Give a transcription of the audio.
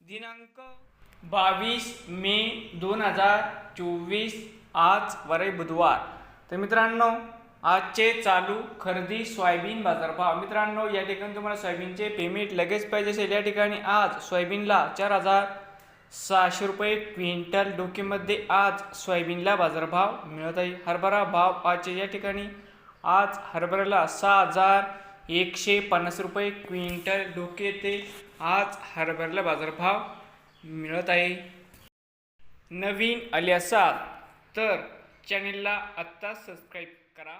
दिनांक बावीस मे दोन हजार चोवीस आज वरे बुधवार. तर मित्रांनो आजचे चालू खरेदी सोयाबीन बाजारभाव मित्रांनो या ठिकाणी तुम्हाला सोयाबीनचे पेमेंट लगेच पाहिजे असेल. या ठिकाणी आज सोयाबीनला चार हजार सहाशे रुपये क्विंटल डोकेमध्ये आज सोयाबीनला बाजारभाव मिळत आहे. हरभरा भाव आजचे या ठिकाणी आज हरभऱ्याला सहा हजार एकशे पन्नास रुपये क्विंटल डोके ते आज हरभऱ्याला बाजारभाव मिळत आहे. नवीन आले असाल तर चॅनेलला आत्ता सबस्क्राईब करा.